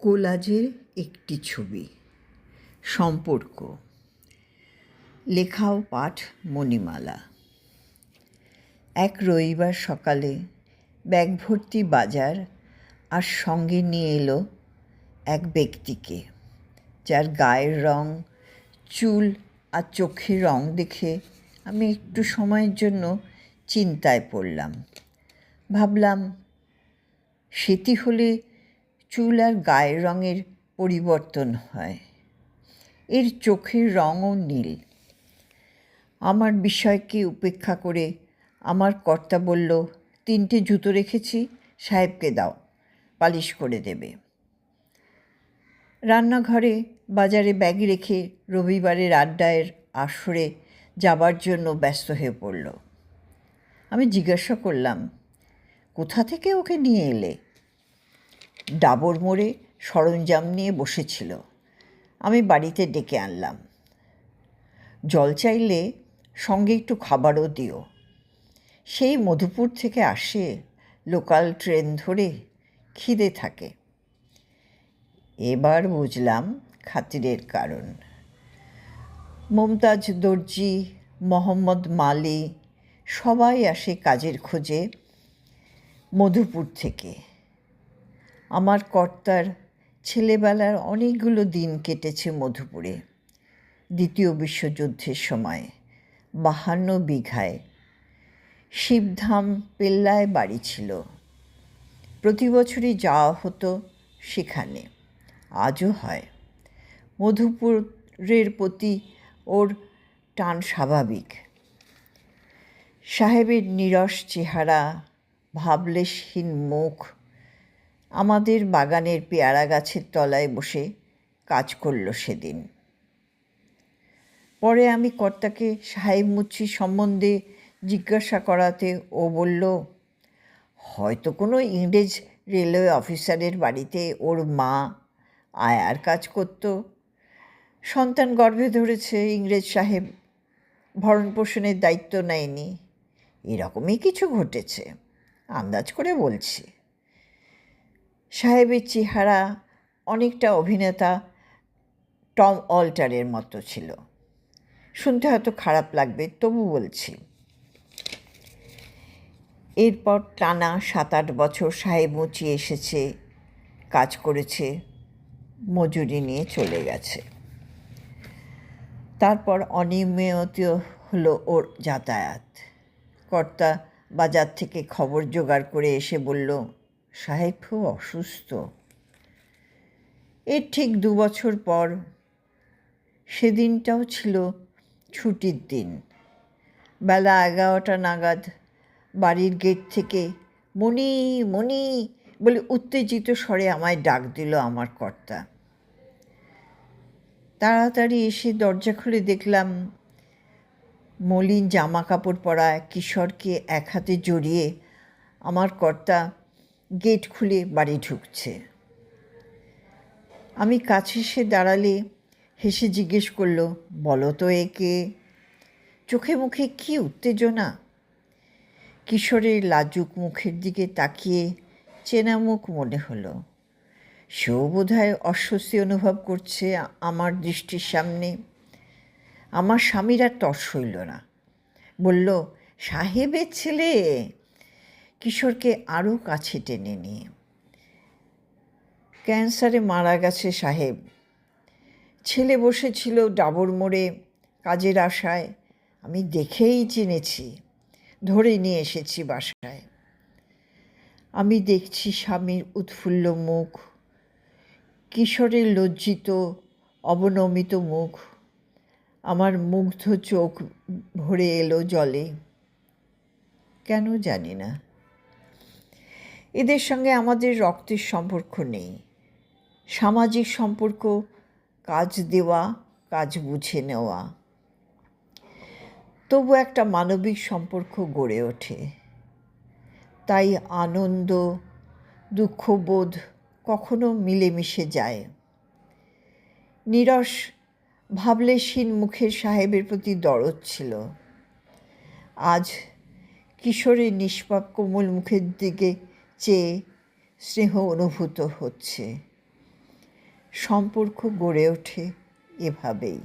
কোলাজের একটি ছবি। সম্পর্ক। লেখাও পাঠ মণিমালা। এক রবিবার সকালে ব্যাগ ভর্তি বাজার আর সঙ্গে নিয়ে এলো এক ব্যক্তিকে, যার গায়ের রং, চুল আর চোখের রং দেখে আমি একটু সময়ের জন্য চিন্তায় পড়লাম। ভাবলাম, সেটি হলে চুল আর গায়ের রঙের পরিবর্তন হয়। এর চোখের রঙও নীল। আমার বিষয়কে উপেক্ষা করে আমার কর্তা বলল, তিনটে জুতো রেখেছি, সাহেবকে দাও, পালিশ করে দেবে। রান্নাঘরে বাজারে ব্যাগ রেখে রবিবারের আড্ডায়ের আসরে যাবার জন্য ব্যস্ত হয়ে পড়ল। আমি জিজ্ঞাসা করলাম, কোথা থেকে ওকে নিয়ে এলে? ডাবর মোড়ে সরঞ্জাম নিয়ে বসেছিল। আমি বাড়িতে ডেকে আনলাম। জল চাইলে সঙ্গে একটু খাবারও দিও। সেই মধুপুর থেকে আসে লোকাল ট্রেন ধরে খিদে থাকে। এবার বুঝলাম খাতিরের কারণ। মমতাজ, দর্জি, মোহাম্মদ মালি সবাই আসে কাজের খোঁজে মধুপুর থেকে। আমার কর্তার ছেলেবেলার অনেকগুলো দিন কেটেছে মধুপুরে। দ্বিতীয় বিশ্বযুদ্ধের সময়, বাহান্ন বিঘায়। শিবধাম পেল্লায় বাড়ি ছিল। প্রতি বছরই যাওয়া হতো সেখানে। আজও হয়। মধুপুরের প্রতি ওর টান স্বাভাবিক। সাহেবের নিরস চেহারা, ভাবলেশহীন মুখ আমাদের বাগানের পেয়ারা গাছের তলায় বসে কাজ করল সেদিন। পরে আমি কর্তাকে সাহেব মুচ্ছি সম্বন্ধে জিজ্ঞাসা করাতে ও বলল, হয়তো কোনো ইংরেজ রেলওয়ে অফিসারের বাড়িতে ওর মা আয়ার কাজ করত। সন্তান গর্ভে ধরেছে ইংরেজ সাহেব, ভরণ পোষণের দায়িত্ব নেয়নি। এরকমই কিছু ঘটেছে, আন্দাজ করে বলছি। সাহেবের চেহারা অনেকটা অভিনেতা টম অল্টারের মতো ছিল। শুনতে হয়তো খারাপ লাগবে, তবু বলছি। এরপর টানা সাত আট বছর সাহেব মুচি এসেছে, কাজ করেছে, মজুরি নিয়ে চলে গেছে। তারপর অনিয়মিত হলো ওর যাতায়াত। কর্তা বাজার থেকে খবর জোগাড় করে এসে বলল সাহেব খুব অসুস্থ। এর ঠিক দু বছর পর সেদিনটাও ছিল ছুটির দিন। বেলা এগারোটা নাগাদ বাড়ির গেট থেকে মণি মণি বলে উত্তেজিত স্বরে আমায় ডাক দিল আমার কর্তা। তাড়াতাড়ি এসে দরজা খুলে দেখলাম মলিন জামা কাপড় পরা কিশোরকে এক হাতে জড়িয়ে আমার কর্তা গেট খুলে বাড়ি ঢুকছে। আমি কাছে সে দাঁড়ালে হেসে জিজ্ঞেস করল, বলো তো একে। চোখে মুখে কী উত্তেজনা? কিশোরের লাজুক মুখের দিকে তাকিয়ে চেনা মুখ মনে হলো। সেও বোধহয় অস্বস্তি অনুভব করছে আমার দৃষ্টির সামনে। আমার স্বামীর তর সইল না। বলল, সাহেবের ছেলে? কিশোরকে আরও কাছে টেনে নিয়ে। ক্যান্সারে মারা গেছে সাহেব। ছেলে বসেছিল ডাবর মোড়ে কাজের আশায়। আমি দেখেই চিনেছি। ধরে নিয়ে এসেছি বাসায়। আমি দেখছি স্বামীর উৎফুল্ল মুখ, কিশোরের লজ্জিত, অবনমিত মুখ। আমার মুগ্ধ চোখ ভরে এলো জলে। কেন জানি না। এদের সঙ্গে আমাদের রক্তের সম্পর্ক নেই। সামাজিক সম্পর্ক, কাজ দেওয়া, কাজ বুঝে নেওয়া। তবু একটা মানবিক সম্পর্ক গড়ে ওঠে। তাই আনন্দ, দুঃখবোধ কখনো মিলেমিশে যায়। নিরস ভাবলেশীন মুখের সাহেবের প্রতি দরদ ছিল। আজ কিশোরের নিষ্পাপ কোমল মুখের দিকে চেয়ে স্নেহ অনুভূত হচ্ছে। সম্পর্ক গড়ে ওঠে এভাবেই।